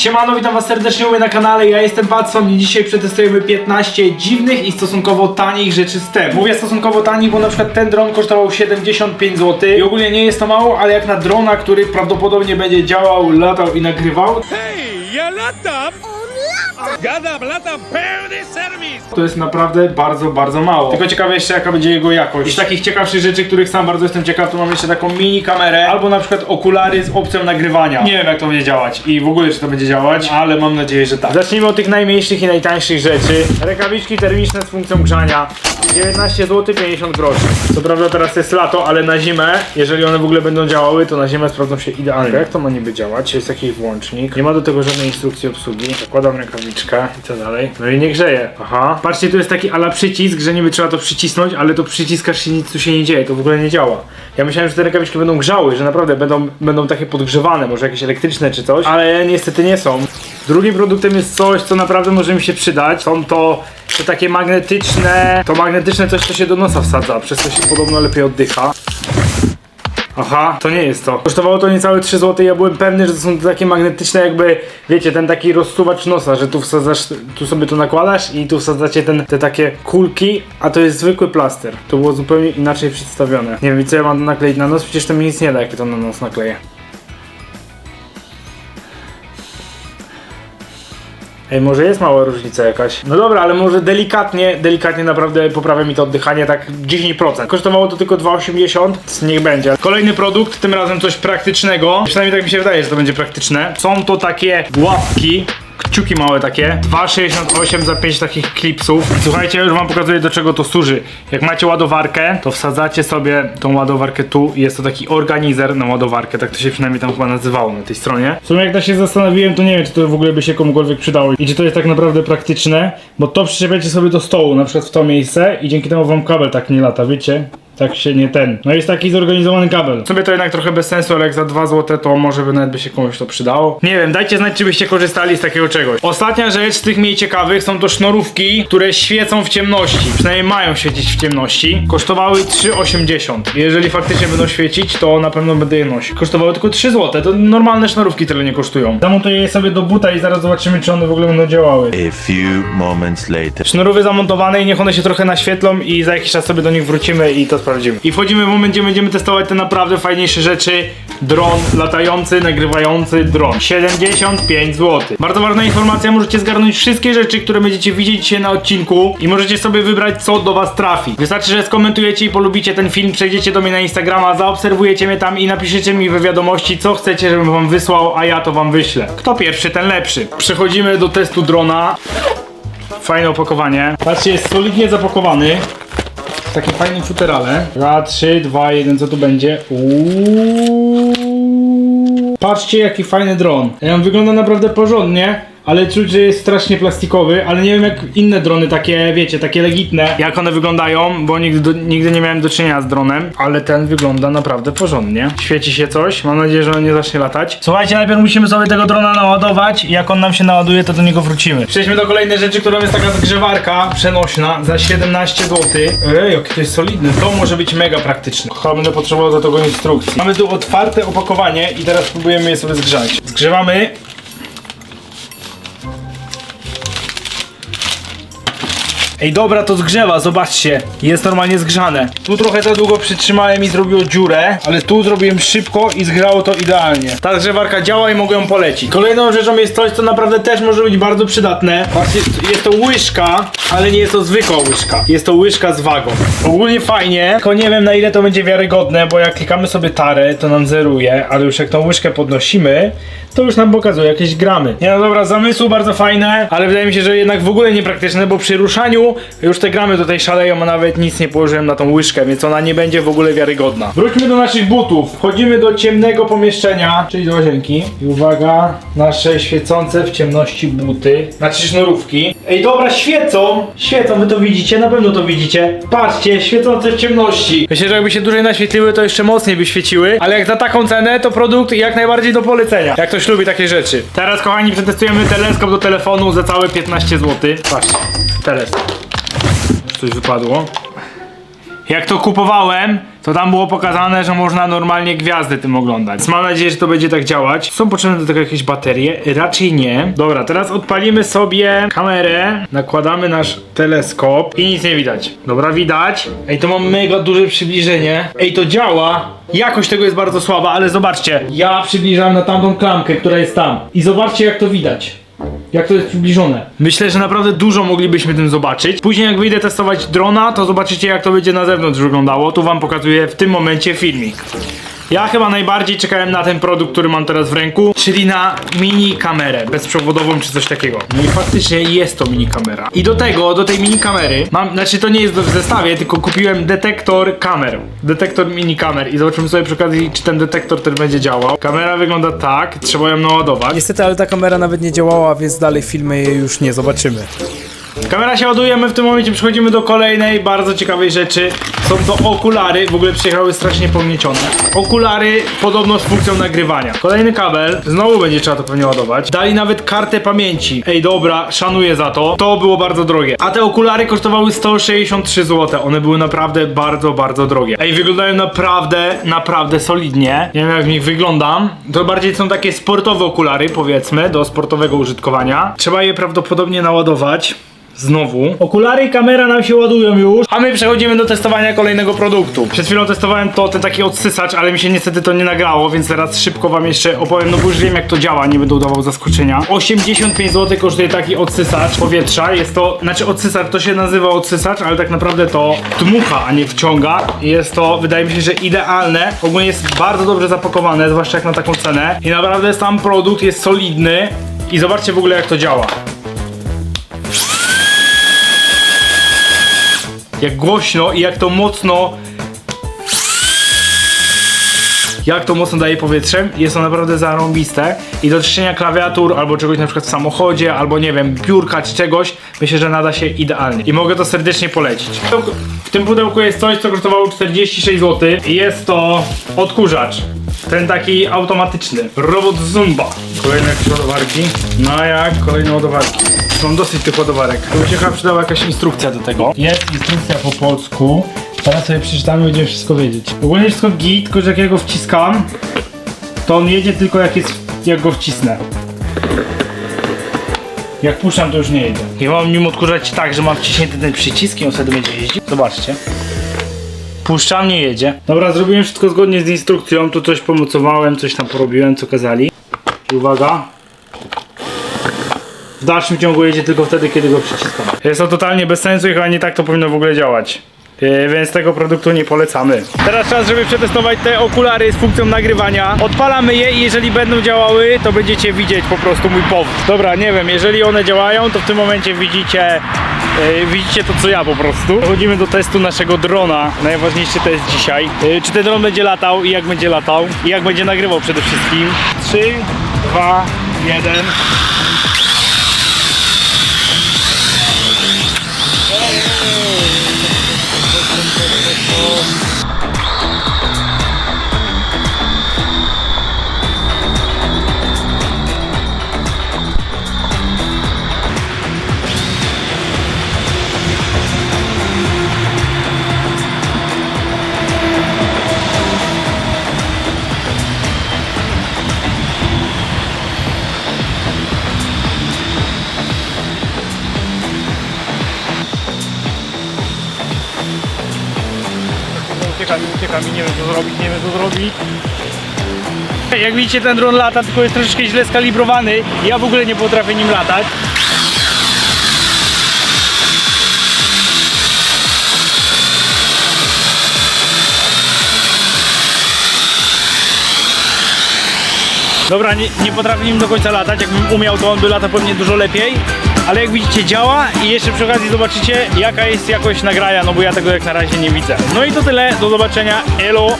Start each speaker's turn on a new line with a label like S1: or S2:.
S1: Siemano, witam was serdecznie u mnie na kanale, ja jestem Watson i dzisiaj przetestujemy 15 dziwnych i stosunkowo tanich rzeczy z TEM. Mówię stosunkowo tani, bo na przykład ten dron kosztował 75 zł i ogólnie nie jest to mało, ale jak na drona, który prawdopodobnie będzie działał, latał i nagrywał,
S2: Hej, ja latam! Gadam, latam, pełny serwis!
S1: to jest naprawdę bardzo, bardzo mało. Tylko ciekawe jeszcze jaka będzie jego jakość. I z takich ciekawszych rzeczy, których sam bardzo jestem ciekaw, to mam jeszcze taką mini kamerę, albo na przykład okulary z opcją nagrywania. Nie wiem jak to będzie działać i w ogóle czy to będzie działać, ale mam nadzieję, że tak. Zacznijmy od tych najmniejszych i najtańszych rzeczy. Rękawiczki termiczne z funkcją grzania. 19 zł 50 groszy. Co prawda teraz jest lato, ale na zimę, jeżeli one w ogóle będą działały, to na zimę sprawdzą się idealnie. Jak to ma niby działać? Jest jakiś włącznik. Nie ma do tego żadnej instrukcji obsługi. Zakładam i co dalej? No i nie grzeje. Aha. Patrzcie, tu jest taki ala przycisk, że niby trzeba to przycisnąć, ale to przyciskasz i nic tu się nie dzieje. To w ogóle nie działa. Ja myślałem, że te rękawiczki będą grzały, że naprawdę będą, będą takie podgrzewane, może jakieś elektryczne czy coś, ale niestety nie są. Drugim produktem jest coś, co naprawdę może mi się przydać. Są to te takie magnetyczne, to magnetyczne coś, co się do nosa wsadza, przez co się podobno lepiej oddycha. Aha, to nie jest to. Kosztowało to niecałe 3 zł. Ja byłem pewny, że to są takie magnetyczne, jakby wiecie, ten taki rozsuwacz nosa, że tu wsadzasz, tu sobie to nakładasz i tu wsadzacie ten, te takie kulki, a to jest zwykły plaster. To było zupełnie inaczej przedstawione. Nie wiem, co ja mam nakleić na nos, przecież to mi nic nie da, jak ja to na nos nakleję. Ej, może jest mała różnica jakaś. No dobra, ale może delikatnie, delikatnie naprawdę poprawia mi to oddychanie, tak 10%. Kosztowało to tylko 2,80, więc niech będzie. Kolejny produkt, tym razem coś praktycznego. Przynajmniej tak mi się wydaje, że to będzie praktyczne. Są to takie łapki. Kciuki małe takie, 2,68 za 5 takich klipsów. Słuchajcie, ja już wam pokazuję do czego to służy. Jak macie ładowarkę, to wsadzacie sobie tą ładowarkę tu i jest to taki organizer na ładowarkę, tak to się przynajmniej tam chyba nazywało na tej stronie. W sumie jak tak się zastanowiłem, to nie wiem, czy to w ogóle by się komukolwiek przydało i czy to jest tak naprawdę praktyczne, bo to przyczepiacie sobie do stołu, na przykład w to miejsce i dzięki temu wam kabel tak nie lata, wiecie? Tak się nie ten. No jest taki zorganizowany kabel. Sobie to jednak trochę bez sensu, ale jak za 2 zł to może by nawet by się komuś to przydało. Nie wiem, dajcie znać, czy byście korzystali z takiego czegoś. Ostatnia rzecz z tych mniej ciekawych są to sznurówki, które świecą w ciemności. Przynajmniej mają świecić w ciemności. Kosztowały 3,80. Jeżeli faktycznie będą świecić, to na pewno będę je nosił. Kosztowały tylko 3 zł. To normalne sznurówki tyle nie kosztują. Zamontuję je sobie do buta i zaraz zobaczymy, czy one w ogóle będą działały.
S3: A few moments later.
S1: Sznurówy zamontowane i niech one się trochę naświetlą i za jakiś czas sobie do nich wrócimy i to sprawdzimy. I wchodzimy w moment, gdzie będziemy testować te naprawdę fajniejsze rzeczy. Dron latający, nagrywający dron. 75 zł. Bardzo ważna informacja, możecie zgarnąć wszystkie rzeczy, które będziecie widzieć dzisiaj na odcinku i możecie sobie wybrać, co do was trafi. Wystarczy, że skomentujecie i polubicie ten film, przejdziecie do mnie na Instagrama, zaobserwujecie mnie tam i napiszecie mi we wiadomości, co chcecie, żebym wam wysłał, a ja to wam wyślę. Kto pierwszy, ten lepszy. Przechodzimy do testu drona. Fajne opakowanie. Patrzcie, jest solidnie zapakowany. W takim fajnym futerale. 2, 3, 2, 1, co tu będzie? Uuu. Patrzcie, jaki fajny dron. On wygląda naprawdę porządnie. Ale czuć, że jest strasznie plastikowy, ale nie wiem jak inne drony takie, wiecie, takie legitne, jak one wyglądają, bo nigdy, nigdy nie miałem do czynienia z dronem, ale ten wygląda naprawdę porządnie. Świeci się coś, mam nadzieję, że on nie zacznie latać. Słuchajcie, najpierw musimy sobie tego drona naładować i jak on nam się naładuje, to do niego wrócimy. Przejdźmy do kolejnej rzeczy, którą jest taka zgrzewarka przenośna za 17 zł. Ej, jakie to jest solidne, to może być mega praktyczne. Chyba będę potrzebował do tego instrukcji. Mamy tu otwarte opakowanie i teraz spróbujemy je sobie zgrzać. Zgrzewamy Ej, dobra, to zgrzewa, zobaczcie. Jest normalnie zgrzane. Tu trochę za długo przytrzymałem i zrobiło dziurę, ale tu zrobiłem szybko i zgrało to idealnie. Ta zgrzewarka działa i mogę ją polecić. Kolejną rzeczą jest coś, co naprawdę też może być bardzo przydatne. Patrzcie, jest to łyżka, ale nie jest to zwykła łyżka. Jest to łyżka z wagą. Ogólnie fajnie, tylko nie wiem na ile to będzie wiarygodne, bo jak klikamy sobie tarę, to nam zeruje, ale już jak tą łyżkę podnosimy, to już nam pokazuje jakieś gramy. Nie no dobra, zamysł bardzo fajne, ale wydaje mi się, że jednak w ogóle niepraktyczne, bo przy ruszaniu już te gramy tutaj szaleją, a nawet nic nie położyłem na tą łyżkę, więc ona nie będzie w ogóle wiarygodna. Wróćmy do naszych butów. Wchodzimy do ciemnego pomieszczenia, czyli do łazienki. I uwaga, nasze świecące w ciemności buty, znaczy sznurówki. Ej, dobra, świecą! Świecą, wy to widzicie, na pewno to widzicie. Patrzcie, świecące w ciemności. Myślę, że jakby się dłużej naświetliły, to jeszcze mocniej by świeciły, ale jak za taką cenę, to produkt jak najbardziej do polecenia. Jak ktoś lubi takie rzeczy. Teraz, kochani, przetestujemy teleskop do telefonu za całe 15 zł. Patrzcie, teleskop. Coś wypadło. Jak to kupowałem, to tam było pokazane, że można normalnie gwiazdy tym oglądać. Więc mam nadzieję, że to będzie tak działać. Są potrzebne do tego jakieś baterie? Raczej nie. Dobra, teraz odpalimy sobie kamerę, nakładamy nasz teleskop i nic nie widać. Dobra, widać. Ej, to mam mega duże przybliżenie. Ej, to działa. Jakość tego jest bardzo słaba, ale zobaczcie. Ja przybliżam na tamtą klamkę, która jest tam. I zobaczcie, jak to widać. Jak to jest przybliżone. Myślę, że naprawdę dużo moglibyśmy tym zobaczyć. Później jak wyjdę testować drona, to zobaczycie jak to będzie na zewnątrz wyglądało. Tu wam pokazuję w tym momencie filmik. Ja chyba najbardziej czekałem na ten produkt, który mam teraz w ręku, czyli na mini kamerę bezprzewodową czy coś takiego. No i faktycznie jest to mini kamera. I do tego, do tej mini kamery, mam, znaczy to nie jest w zestawie, tylko kupiłem detektor kamer. Detektor mini kamer i zobaczymy sobie przy okazji, czy ten detektor też będzie działał. Kamera wygląda tak, trzeba ją naładować.
S4: Niestety, ale ta kamera nawet nie działała, więc dalej w filmie jej już nie zobaczymy.
S1: Kamera się ładuje, my w tym momencie przechodzimy do kolejnej bardzo ciekawej rzeczy. Są to okulary, w ogóle przyjechały strasznie pomniecione. Okulary podobno z funkcją nagrywania. Kolejny kabel, znowu będzie trzeba to pewnie ładować. Dali nawet kartę pamięci. Ej dobra, szanuję za to. To było bardzo drogie. A te okulary kosztowały 163 zł. One były naprawdę bardzo, bardzo drogie. Ej, wyglądają naprawdę, naprawdę solidnie. Nie wiem jak w nich wyglądam. To bardziej są takie sportowe okulary, powiedzmy, do sportowego użytkowania. Trzeba je prawdopodobnie naładować. Znowu. Okulary i kamera nam się ładują już. A my przechodzimy do testowania kolejnego produktu. Przed chwilą testowałem to, ten taki odsysacz, ale mi się niestety to nie nagrało, więc teraz szybko wam jeszcze opowiem, no bo już wiem jak to działa, nie będę udawał zaskoczenia. 85 zł kosztuje taki odsysacz powietrza. Jest to, znaczy odsysacz, to się nazywa odsysacz, ale tak naprawdę to dmucha, a nie wciąga. I Jest to, wydaje mi się, że idealne. Ogólnie jest bardzo dobrze zapakowane, zwłaszcza jak na taką cenę. I naprawdę sam produkt jest solidny. I zobaczcie w ogóle jak to działa. Jak głośno i jak to mocno. Jak to mocno daje powietrzem, jest to naprawdę zarąbiste i do czyszczenia klawiatur albo czegoś na przykład w samochodzie, albo nie wiem, biurka czy czegoś, myślę, że nada się idealnie i mogę to serdecznie polecić. W tym pudełku jest coś, co kosztowało 46 zł i jest to odkurzacz. Ten taki automatyczny. Robot Zumba. Kolejne ładowarki. No jak? Kolejne ładowarki. Mam dosyć tych ładowarek. Tu się chyba przydała jakaś instrukcja do tego. Jest instrukcja po polsku. Teraz sobie przeczytamy i będziemy wszystko wiedzieć. Ogólnie wszystko git, tylko że jak ja go wciskam, to on jedzie tylko jak jest, jak go wcisnę. Jak puszczam, to już nie jedzie. I mam nim odkurzać tak, że mam wciśnięty ten przycisk i on wtedy będzie jeździł. Zobaczcie. Puszczam, nie jedzie. Dobra, zrobiłem wszystko zgodnie z instrukcją. Tu coś pomocowałem, coś tam porobiłem, co kazali. I uwaga. W dalszym ciągu jedzie tylko wtedy, kiedy go przyciskam. Jest to totalnie bez sensu i chyba nie tak to powinno w ogóle działać. Yy, Więc tego produktu nie polecamy. Teraz czas, żeby przetestować te okulary z funkcją nagrywania. Odpalamy je i jeżeli będą działały, to będziecie widzieć po prostu mój powód. Dobra, nie wiem, jeżeli one działają, to w tym momencie widzicie Yy, widzicie to co ja po prostu. Przechodzimy do testu naszego drona. Najważniejszy to jest dzisiaj. Yy, czy ten dron będzie latał i jak będzie latał i jak będzie nagrywał przede wszystkim. 3, 2, 1. Thank you. Ucieka mi, ucieka mi, nie wiem co zrobić, nie wiem co zrobić. Jak widzicie ten dron lata, tylko jest troszeczkę źle skalibrowany. Ja w ogóle nie potrafię nim latać. Dobra, nie, nie potrafię nim do końca latać. Jakbym umiał, to on by latał pewnie dużo lepiej. Ale jak widzicie, działa i jeszcze przy okazji zobaczycie, jaka jest jakość nagrania, no bo ja tego jak na razie nie widzę. No i to tyle, do zobaczenia, elo!